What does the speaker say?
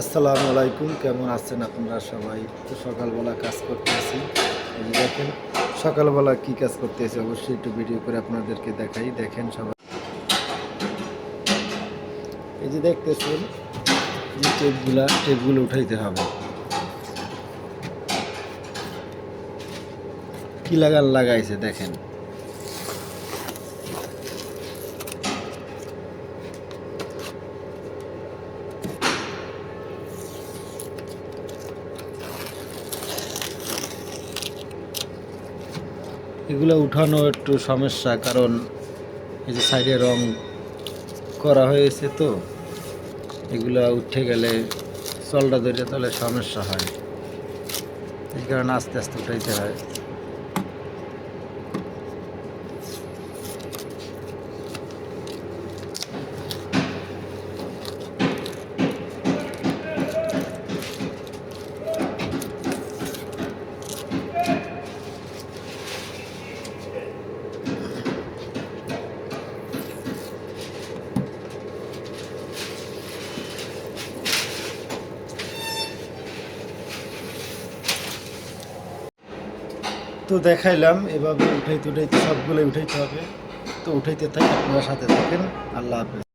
আসসালামু আলাইকুম, কেমন আছেন আপনারা সবাই? তো সকালবেলা কাজ করতেছি এই দেখেন, সকালবেলা কি কাজ করতেছি অবশ্যই একটু ভিডিও করে আপনাদেরকে দেখাই। দেখেন সবাই। এই যে দেখতেছেন, যে টেপগুলা টেপগুলো উঠাইতে হবে। কি লাগাল লাগাইছে, দেখেন। এগুলো উঠানো একটু সমস্যা, কারণ এই যে সাইডে রং করা হয়েছে তো, এগুলো উঠে গেলে চলটা ধরে তাহলে সমস্যা হয়। এই কারণে আস্তে আস্তে উঠাইতে হয়। তো দেখাইলাম, এভাবে উঠাইতে উঠাইতে সবগুলো উঠাইতে হবে। তো উঠাইতে থাকি আপনারা সাথে থাকেন। আল্লাহ হাফেজ।